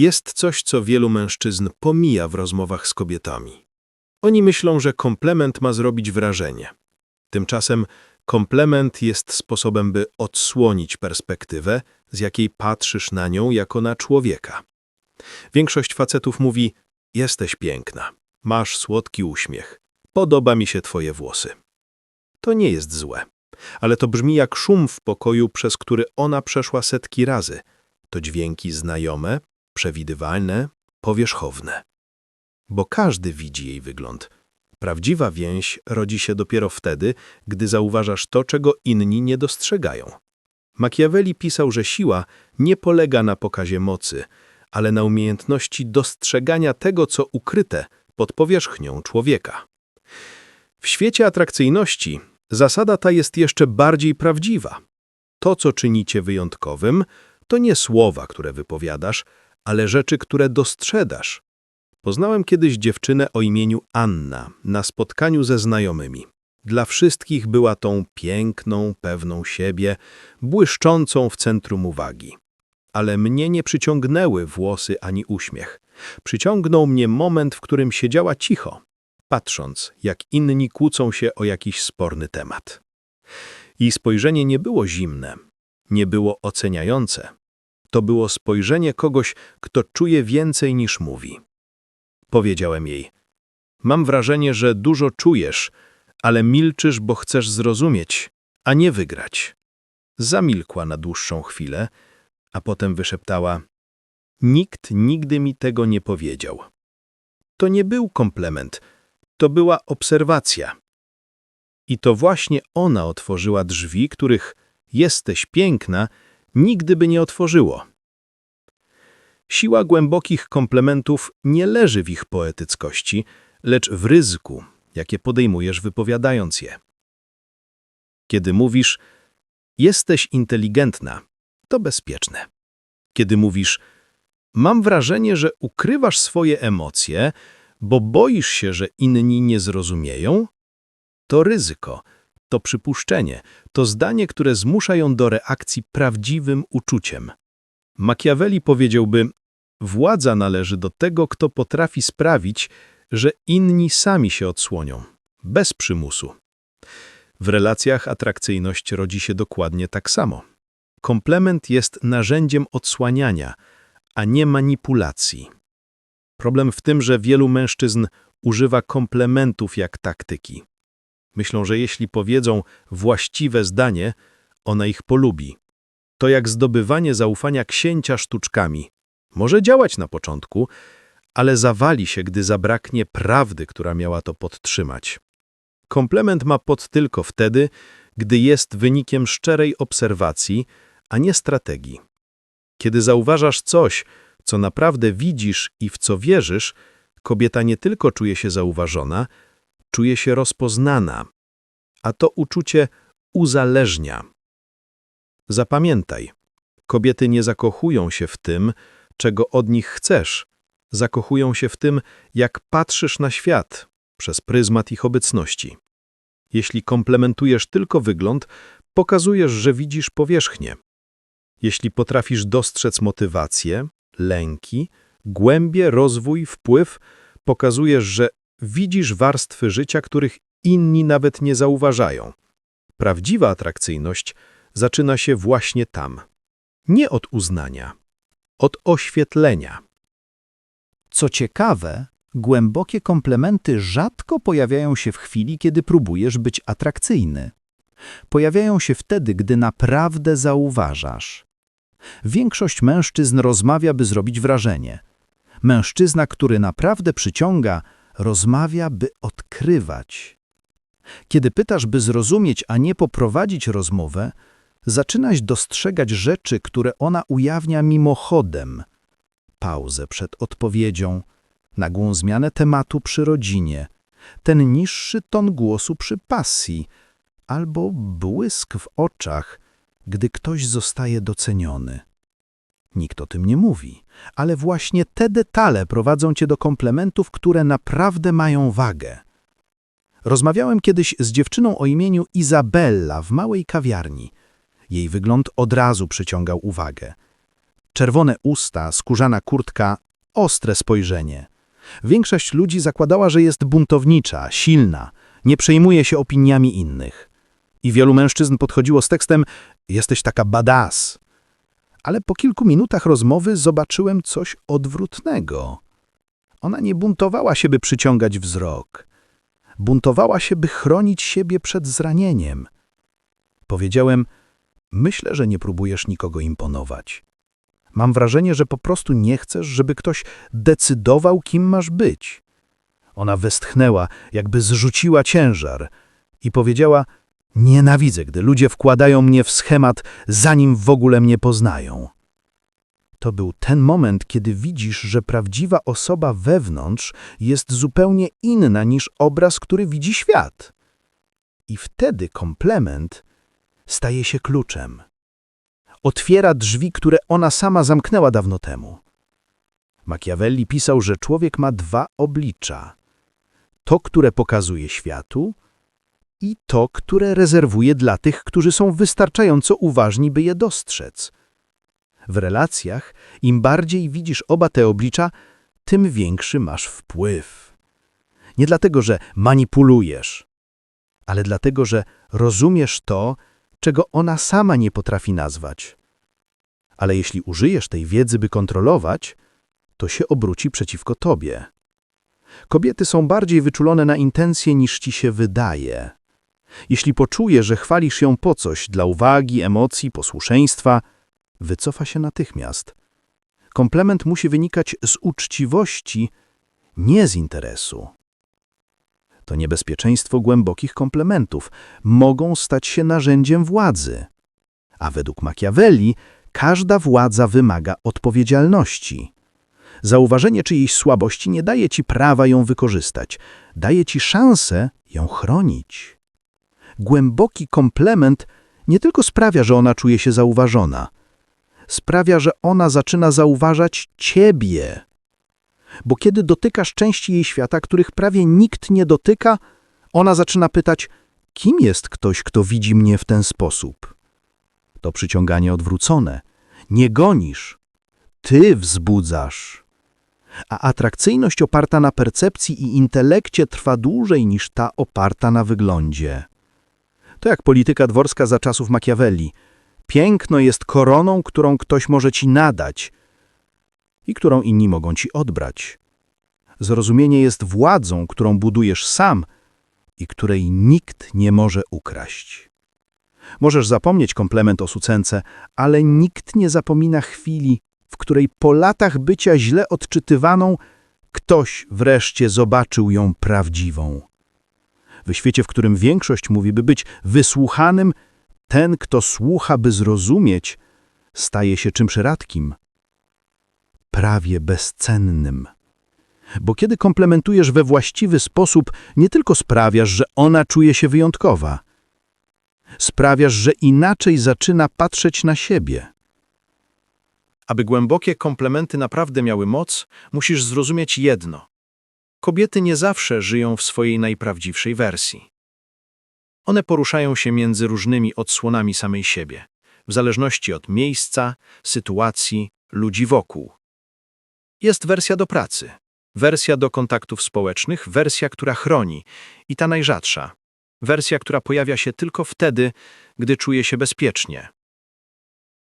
Jest coś, co wielu mężczyzn pomija w rozmowach z kobietami. Oni myślą, że komplement ma zrobić wrażenie. Tymczasem komplement jest sposobem, by odsłonić perspektywę, z jakiej patrzysz na nią jako na człowieka. Większość facetów mówi: Jesteś piękna, masz słodki uśmiech, podoba mi się twoje włosy. To nie jest złe, ale to brzmi jak szum w pokoju, przez który ona przeszła setki razy. To dźwięki znajome, przewidywalne, powierzchowne. Bo każdy widzi jej wygląd. Prawdziwa więź rodzi się dopiero wtedy, gdy zauważasz to, czego inni nie dostrzegają. Machiavelli pisał, że siła nie polega na pokazie mocy, ale na umiejętności dostrzegania tego, co ukryte pod powierzchnią człowieka. W świecie atrakcyjności zasada ta jest jeszcze bardziej prawdziwa. To, co czynicie wyjątkowym, to nie słowa, które wypowiadasz, ale rzeczy, które dostrzegasz. Poznałem kiedyś dziewczynę o imieniu Anna na spotkaniu ze znajomymi. Dla wszystkich była tą piękną, pewną siebie, błyszczącą w centrum uwagi. Ale mnie nie przyciągnęły włosy ani uśmiech. Przyciągnął mnie moment, w którym siedziała cicho, patrząc, jak inni kłócą się o jakiś sporny temat. Jej spojrzenie nie było zimne, nie było oceniające. To było spojrzenie kogoś, kto czuje więcej niż mówi. Powiedziałem jej, mam wrażenie, że dużo czujesz, ale milczysz, bo chcesz zrozumieć, a nie wygrać. Zamilkła na dłuższą chwilę, a potem wyszeptała, nikt nigdy mi tego nie powiedział. To nie był komplement, to była obserwacja. I to właśnie ona otworzyła drzwi, których jesteś piękna, nigdy by nie otworzyło. Siła głębokich komplementów nie leży w ich poetyckości, lecz w ryzyku, jakie podejmujesz wypowiadając je. Kiedy mówisz, jesteś inteligentna, to bezpieczne. Kiedy mówisz, mam wrażenie, że ukrywasz swoje emocje, bo boisz się, że inni nie zrozumieją, to ryzyko, to przypuszczenie, to zdanie, które zmusza ją do reakcji prawdziwym uczuciem. Machiavelli powiedziałby, władza należy do tego, kto potrafi sprawić, że inni sami się odsłonią, bez przymusu. W relacjach atrakcyjność rodzi się dokładnie tak samo. Komplement jest narzędziem odsłaniania, a nie manipulacji. Problem w tym, że wielu mężczyzn używa komplementów jak taktyki. Myślą, że jeśli powiedzą właściwe zdanie, ona ich polubi. To jak zdobywanie zaufania księcia sztuczkami. Może działać na początku, ale zawali się, gdy zabraknie prawdy, która miała to podtrzymać. Komplement ma pod tylko wtedy, gdy jest wynikiem szczerej obserwacji, a nie strategii. Kiedy zauważasz coś, co naprawdę widzisz i w co wierzysz, kobieta nie tylko czuje się zauważona, czuje się rozpoznana, a to uczucie uzależnia. Zapamiętaj, kobiety nie zakochują się w tym, czego od nich chcesz, zakochują się w tym, jak patrzysz na świat przez pryzmat ich obecności. Jeśli komplementujesz tylko wygląd, pokazujesz, że widzisz powierzchnię. Jeśli potrafisz dostrzec motywację, lęki, głębie, rozwój, wpływ, pokazujesz, że widzisz warstwy życia, których inni nawet nie zauważają. Prawdziwa atrakcyjność zaczyna się właśnie tam. Nie od uznania, od oświetlenia. Co ciekawe, głębokie komplementy rzadko pojawiają się w chwili, kiedy próbujesz być atrakcyjny. Pojawiają się wtedy, gdy naprawdę zauważasz. Większość mężczyzn rozmawia, by zrobić wrażenie. Mężczyzna, który naprawdę przyciąga, rozmawia, by odkrywać. Kiedy pytasz, by zrozumieć, a nie poprowadzić rozmowę, zaczynasz dostrzegać rzeczy, które ona ujawnia mimochodem. Pauzę przed odpowiedzią, nagłą zmianę tematu przy rodzinie, ten niższy ton głosu przy pasji, albo błysk w oczach, gdy ktoś zostaje doceniony. Nikt o tym nie mówi, ale właśnie te detale prowadzą cię do komplementów, które naprawdę mają wagę. Rozmawiałem kiedyś z dziewczyną o imieniu Izabella w małej kawiarni. Jej wygląd od razu przyciągał uwagę. Czerwone usta, skórzana kurtka, ostre spojrzenie. Większość ludzi zakładała, że jest buntownicza, silna, nie przejmuje się opiniami innych. I wielu mężczyzn podchodziło z tekstem jesteś taka badass. Ale po kilku minutach rozmowy zobaczyłem coś odwrotnego. Ona nie buntowała się, by przyciągać wzrok. Buntowała się, by chronić siebie przed zranieniem. Powiedziałem, myślę, że nie próbujesz nikogo imponować. Mam wrażenie, że po prostu nie chcesz, żeby ktoś decydował, kim masz być. Ona westchnęła, jakby zrzuciła ciężar i powiedziała, nienawidzę, gdy ludzie wkładają mnie w schemat, zanim w ogóle mnie poznają. To był ten moment, kiedy widzisz, że prawdziwa osoba wewnątrz jest zupełnie inna niż obraz, który widzi świat. I wtedy komplement staje się kluczem. Otwiera drzwi, które ona sama zamknęła dawno temu. Machiavelli pisał, że człowiek ma dwa oblicza. To, które pokazuje światu i to, które rezerwuje dla tych, którzy są wystarczająco uważni, by je dostrzec. W relacjach, im bardziej widzisz oba te oblicza, tym większy masz wpływ. Nie dlatego, że manipulujesz, ale dlatego, że rozumiesz to, czego ona sama nie potrafi nazwać. Ale jeśli użyjesz tej wiedzy, by kontrolować, to się obróci przeciwko tobie. Kobiety są bardziej wyczulone na intencje niż ci się wydaje. Jeśli poczuje, że chwalisz ją po coś dla uwagi, emocji, posłuszeństwa, wycofa się natychmiast. Komplement musi wynikać z uczciwości, nie z interesu. To niebezpieczeństwo głębokich komplementów mogą stać się narzędziem władzy. A według Machiavelli każda władza wymaga odpowiedzialności. Zauważenie czyjejś słabości nie daje ci prawa ją wykorzystać, daje ci szansę ją chronić. Głęboki komplement nie tylko sprawia, że ona czuje się zauważona, sprawia, że ona zaczyna zauważać ciebie. Bo kiedy dotykasz części jej świata, których prawie nikt nie dotyka, ona zaczyna pytać, kim jest ktoś, kto widzi mnie w ten sposób? To przyciąganie odwrócone. Nie gonisz, ty wzbudzasz. A atrakcyjność oparta na percepcji i intelekcie trwa dłużej niż ta oparta na wyglądzie. To jak polityka dworska za czasów Machiavelli. Piękno jest koroną, którą ktoś może ci nadać i którą inni mogą ci odbrać. Zrozumienie jest władzą, którą budujesz sam i której nikt nie może ukraść. Możesz zapomnieć komplement o sucence, ale nikt nie zapomina chwili, w której po latach bycia źle odczytywaną, ktoś wreszcie zobaczył ją prawdziwą. W świecie, w którym większość mówi, by być wysłuchanym, ten, kto słucha, by zrozumieć, staje się czymś rzadkim, prawie bezcennym. Bo kiedy komplementujesz we właściwy sposób, nie tylko sprawiasz, że ona czuje się wyjątkowa, sprawiasz, że inaczej zaczyna patrzeć na siebie. Aby głębokie komplementy naprawdę miały moc, musisz zrozumieć jedno. Kobiety nie zawsze żyją w swojej najprawdziwszej wersji. One poruszają się między różnymi odsłonami samej siebie, w zależności od miejsca, sytuacji, ludzi wokół. Jest wersja do pracy, wersja do kontaktów społecznych, wersja, która chroni i ta najrzadsza, wersja, która pojawia się tylko wtedy, gdy czuje się bezpiecznie.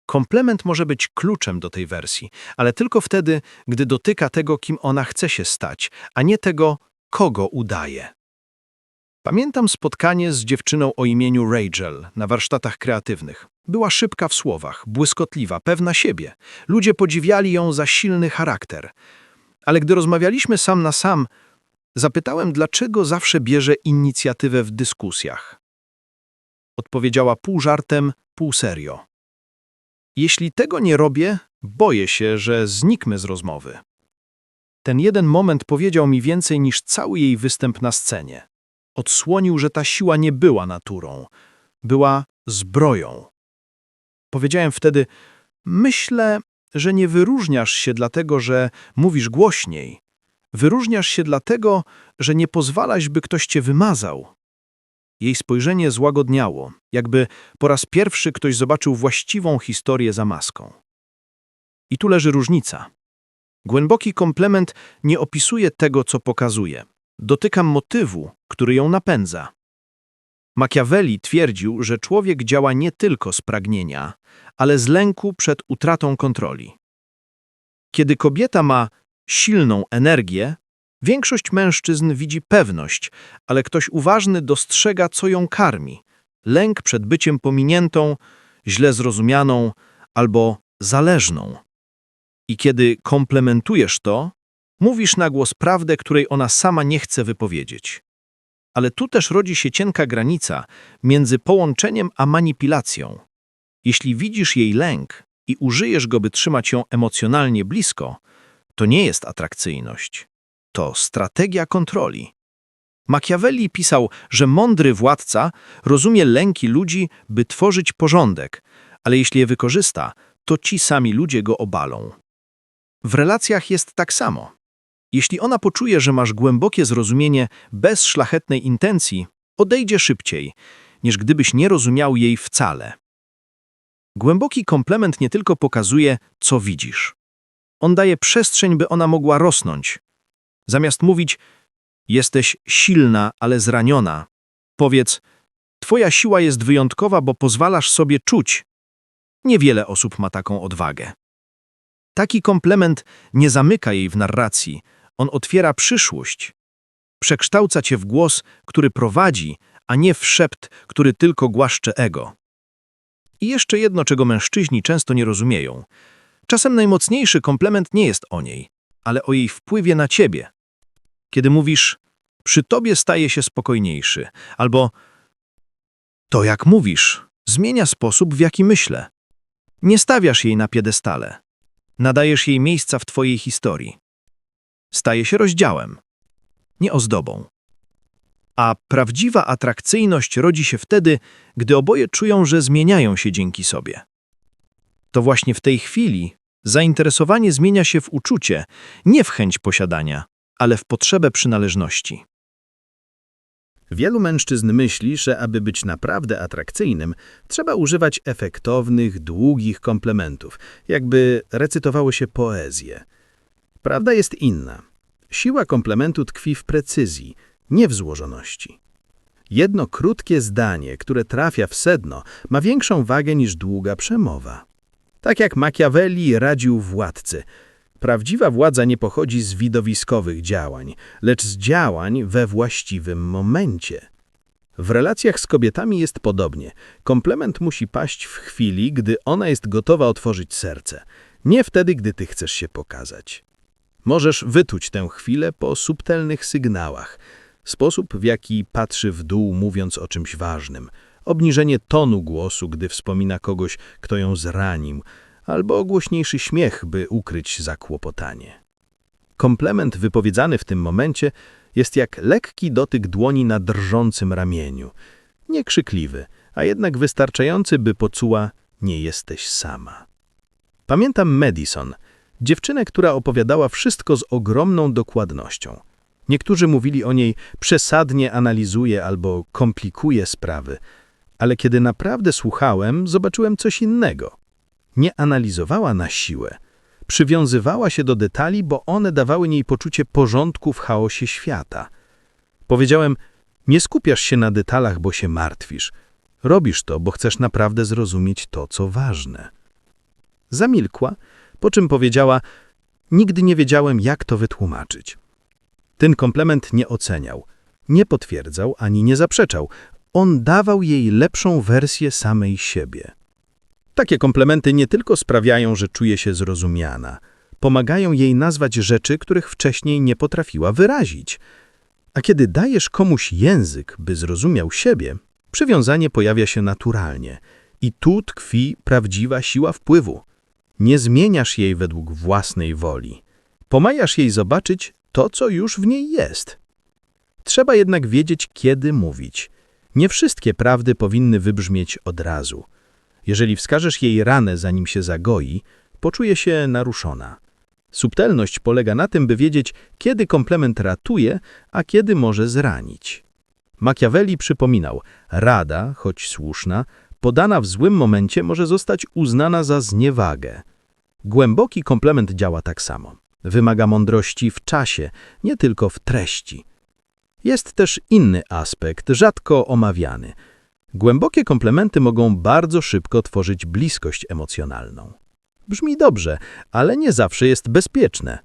Komplement może być kluczem do tej wersji, ale tylko wtedy, gdy dotyka tego, kim ona chce się stać, a nie tego, kogo udaje. Pamiętam spotkanie z dziewczyną o imieniu Rachel na warsztatach kreatywnych. Była szybka w słowach, błyskotliwa, pewna siebie. Ludzie podziwiali ją za silny charakter. Ale gdy rozmawialiśmy sam na sam, zapytałem, dlaczego zawsze bierze inicjatywę w dyskusjach. Odpowiedziała pół żartem, pół serio. Jeśli tego nie robię, boję się, że zniknę z rozmowy. Ten jeden moment powiedział mi więcej niż cały jej występ na scenie. Odsłonił, że ta siła nie była naturą, była zbroją. Powiedziałem wtedy, myślę, że nie wyróżniasz się dlatego, że mówisz głośniej. Wyróżniasz się dlatego, że nie pozwalasz, by ktoś cię wymazał. Jej spojrzenie złagodniało, jakby po raz pierwszy ktoś zobaczył właściwą historię za maską. I tu leży różnica. Głęboki komplement nie opisuje tego, co pokazuje. Dotyka motywu, który ją napędza. Machiavelli twierdził, że człowiek działa nie tylko z pragnienia, ale z lęku przed utratą kontroli. Kiedy kobieta ma silną energię, większość mężczyzn widzi pewność, ale ktoś uważny dostrzega, co ją karmi. Lęk przed byciem pominiętą, źle zrozumianą albo zależną. I kiedy komplementujesz to, mówisz na głos prawdę, której ona sama nie chce wypowiedzieć. Ale tu też rodzi się cienka granica między połączeniem a manipulacją. Jeśli widzisz jej lęk i użyjesz go, by trzymać ją emocjonalnie blisko, to nie jest atrakcyjność. To strategia kontroli. Machiavelli pisał, że mądry władca rozumie lęki ludzi, by tworzyć porządek, ale jeśli je wykorzysta, to ci sami ludzie go obalą. W relacjach jest tak samo. Jeśli ona poczuje, że masz głębokie zrozumienie bez szlachetnej intencji, odejdzie szybciej, niż gdybyś nie rozumiał jej wcale. Głęboki komplement nie tylko pokazuje, co widzisz. On daje przestrzeń, by ona mogła rosnąć. Zamiast mówić, jesteś silna, ale zraniona, powiedz, twoja siła jest wyjątkowa, bo pozwalasz sobie czuć. Niewiele osób ma taką odwagę. Taki komplement nie zamyka jej w narracji, on otwiera przyszłość. Przekształca cię w głos, który prowadzi, a nie w szept, który tylko głaszcze ego. I jeszcze jedno, czego mężczyźni często nie rozumieją. Czasem najmocniejszy komplement nie jest o niej, ale o jej wpływie na ciebie. Kiedy mówisz, przy tobie staje się spokojniejszy, albo to jak mówisz, zmienia sposób, w jaki myślę. Nie stawiasz jej na piedestale. Nadajesz jej miejsca w twojej historii. Staje się rozdziałem, nie ozdobą. A prawdziwa atrakcyjność rodzi się wtedy, gdy oboje czują, że zmieniają się dzięki sobie. To właśnie w tej chwili zainteresowanie zmienia się w uczucie, nie w chęć posiadania, ale w potrzebę przynależności. Wielu mężczyzn myśli, że aby być naprawdę atrakcyjnym, trzeba używać efektownych, długich komplementów, jakby recytowało się poezję. Prawda jest inna. Siła komplementu tkwi w precyzji, nie w złożoności. Jedno krótkie zdanie, które trafia w sedno, ma większą wagę niż długa przemowa. Tak jak Machiavelli radził władcy, prawdziwa władza nie pochodzi z widowiskowych działań, lecz z działań we właściwym momencie. W relacjach z kobietami jest podobnie. Komplement musi paść w chwili, gdy ona jest gotowa otworzyć serce, nie wtedy, gdy ty chcesz się pokazać. Możesz wytuć tę chwilę po subtelnych sygnałach. Sposób, w jaki patrzy w dół, mówiąc o czymś ważnym. Obniżenie tonu głosu, gdy wspomina kogoś, kto ją zranił, albo głośniejszy śmiech, by ukryć zakłopotanie. Komplement wypowiedziany w tym momencie jest jak lekki dotyk dłoni na drżącym ramieniu. Nie krzykliwy, a jednak wystarczający, by poczuła nie jesteś sama. Pamiętam Madison, dziewczynę, która opowiadała wszystko z ogromną dokładnością. Niektórzy mówili o niej przesadnie analizuje albo komplikuje sprawy, ale kiedy naprawdę słuchałem, zobaczyłem coś innego. Nie analizowała na siłę. Przywiązywała się do detali, bo one dawały niej poczucie porządku w chaosie świata. Powiedziałem, nie skupiasz się na detalach, bo się martwisz. Robisz to, bo chcesz naprawdę zrozumieć to, co ważne. Zamilkła, po czym powiedziała, nigdy nie wiedziałem, jak to wytłumaczyć. Ten komplement nie oceniał, nie potwierdzał ani nie zaprzeczał. On dawał jej lepszą wersję samej siebie. Takie komplementy nie tylko sprawiają, że czuje się zrozumiana, pomagają jej nazwać rzeczy, których wcześniej nie potrafiła wyrazić. A kiedy dajesz komuś język, by zrozumiał siebie, przywiązanie pojawia się naturalnie. I tu tkwi prawdziwa siła wpływu. Nie zmieniasz jej według własnej woli. Pomagasz jej zobaczyć to, co już w niej jest. Trzeba jednak wiedzieć, kiedy mówić. Nie wszystkie prawdy powinny wybrzmieć od razu. Jeżeli wskażesz jej ranę, zanim się zagoi, poczuje się naruszona. Subtelność polega na tym, by wiedzieć, kiedy komplement ratuje, a kiedy może zranić. Machiavelli przypominał, rada, choć słuszna, podana w złym momencie może zostać uznana za zniewagę. Głęboki komplement działa tak samo. Wymaga mądrości w czasie, nie tylko w treści. Jest też inny aspekt, rzadko omawiany. Głębokie komplementy mogą bardzo szybko tworzyć bliskość emocjonalną. Brzmi dobrze, ale nie zawsze jest bezpieczne.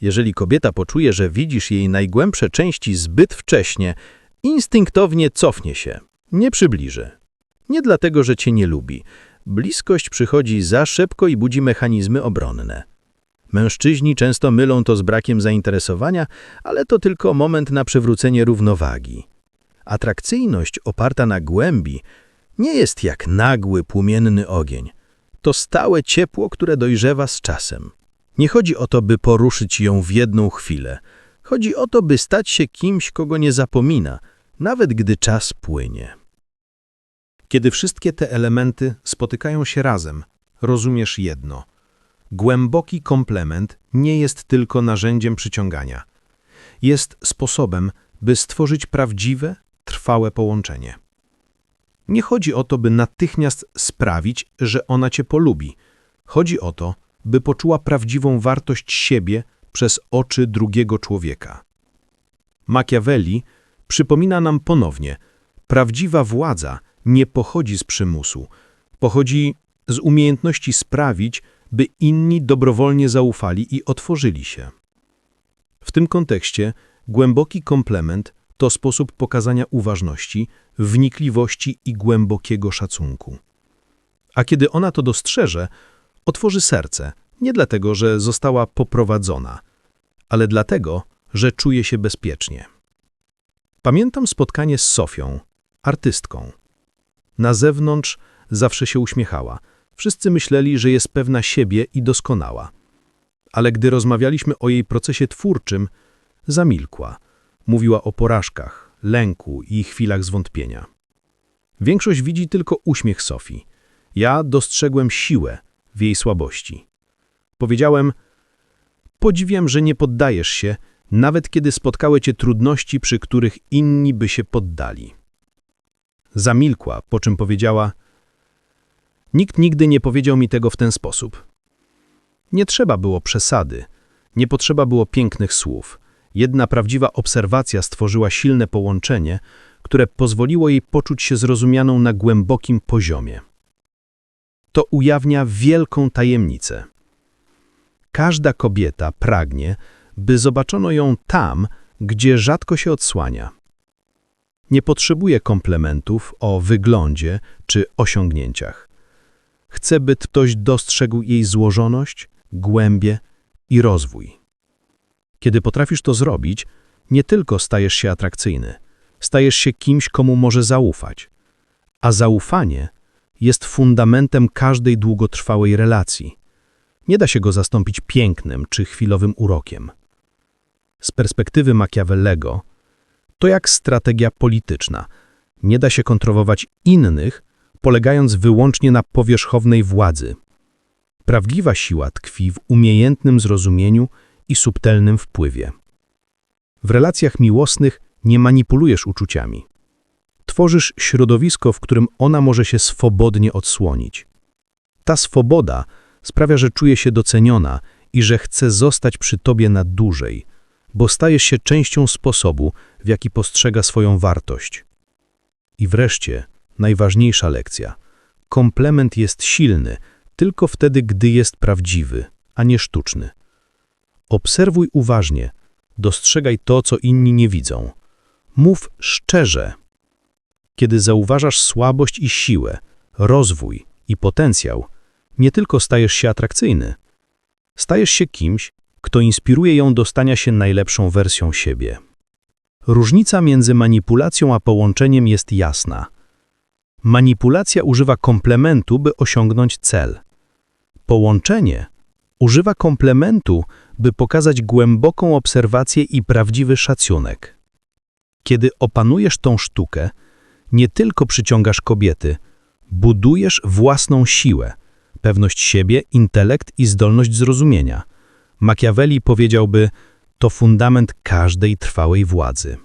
Jeżeli kobieta poczuje, że widzisz jej najgłębsze części zbyt wcześnie, instynktownie cofnie się, nie przybliży. Nie dlatego, że cię nie lubi. Bliskość przychodzi za szybko i budzi mechanizmy obronne. Mężczyźni często mylą to z brakiem zainteresowania, ale to tylko moment na przywrócenie równowagi. Atrakcyjność oparta na głębi nie jest jak nagły, płomienny ogień. To stałe ciepło, które dojrzewa z czasem. Nie chodzi o to, by poruszyć ją w jedną chwilę. Chodzi o to, by stać się kimś, kogo nie zapomina, nawet gdy czas płynie. Kiedy wszystkie te elementy spotykają się razem, rozumiesz jedno. Głęboki komplement nie jest tylko narzędziem przyciągania. Jest sposobem, by stworzyć prawdziwe, trwałe połączenie. Nie chodzi o to, by natychmiast sprawić, że ona cię polubi. Chodzi o to, by poczuła prawdziwą wartość siebie przez oczy drugiego człowieka. Machiavelli przypomina nam ponownie, prawdziwa władza nie pochodzi z przymusu, pochodzi z umiejętności sprawić, by inni dobrowolnie zaufali i otworzyli się. W tym kontekście głęboki komplement to sposób pokazania uważności, wnikliwości i głębokiego szacunku. A kiedy ona to dostrzeże, otworzy serce, nie dlatego, że została poprowadzona, ale dlatego, że czuje się bezpiecznie. Pamiętam spotkanie z Sofią, artystką. Na zewnątrz zawsze się uśmiechała. Wszyscy myśleli, że jest pewna siebie i doskonała. Ale gdy rozmawialiśmy o jej procesie twórczym, zamilkła. Mówiła o porażkach, lęku i chwilach zwątpienia. Większość widzi tylko uśmiech Sofii. Ja dostrzegłem siłę w jej słabości. Powiedziałem, podziwiam, że nie poddajesz się, nawet kiedy spotkały cię trudności, przy których inni by się poddali. Zamilkła, po czym powiedziała, nikt nigdy nie powiedział mi tego w ten sposób. Nie trzeba było przesady, nie potrzeba było pięknych słów. Jedna prawdziwa obserwacja stworzyła silne połączenie, które pozwoliło jej poczuć się zrozumianą na głębokim poziomie. To ujawnia wielką tajemnicę. Każda kobieta pragnie, by zobaczono ją tam, gdzie rzadko się odsłania. Nie potrzebuje komplementów o wyglądzie czy osiągnięciach. Chce, by ktoś dostrzegł jej złożoność, głębię i rozwój. Kiedy potrafisz to zrobić, nie tylko stajesz się atrakcyjny, stajesz się kimś, komu może zaufać. A zaufanie jest fundamentem każdej długotrwałej relacji. Nie da się go zastąpić pięknem czy chwilowym urokiem. Z perspektywy Machiavellego, to jak strategia polityczna. Nie da się kontrolować innych, polegając wyłącznie na powierzchownej władzy. Prawdziwa siła tkwi w umiejętnym zrozumieniu i subtelnym wpływie. W relacjach miłosnych nie manipulujesz uczuciami. Tworzysz środowisko, w którym ona może się swobodnie odsłonić. Ta swoboda sprawia, że czuje się doceniona i że chce zostać przy tobie na dłużej, bo stajesz się częścią sposobu, w jaki postrzega swoją wartość. I wreszcie najważniejsza lekcja. Komplement jest silny tylko wtedy, gdy jest prawdziwy, a nie sztuczny. Obserwuj uważnie, dostrzegaj to, co inni nie widzą. Mów szczerze. Kiedy zauważasz słabość i siłę, rozwój i potencjał, nie tylko stajesz się atrakcyjny, stajesz się kimś, kto inspiruje ją do stania się najlepszą wersją siebie. Różnica między manipulacją a połączeniem jest jasna. Manipulacja używa komplementu, by osiągnąć cel. Połączenie używa komplementu, by pokazać głęboką obserwację i prawdziwy szacunek. Kiedy opanujesz tą sztukę, nie tylko przyciągasz kobiety, budujesz własną siłę, pewność siebie, intelekt i zdolność zrozumienia. Machiavelli powiedziałby, to fundament każdej trwałej władzy.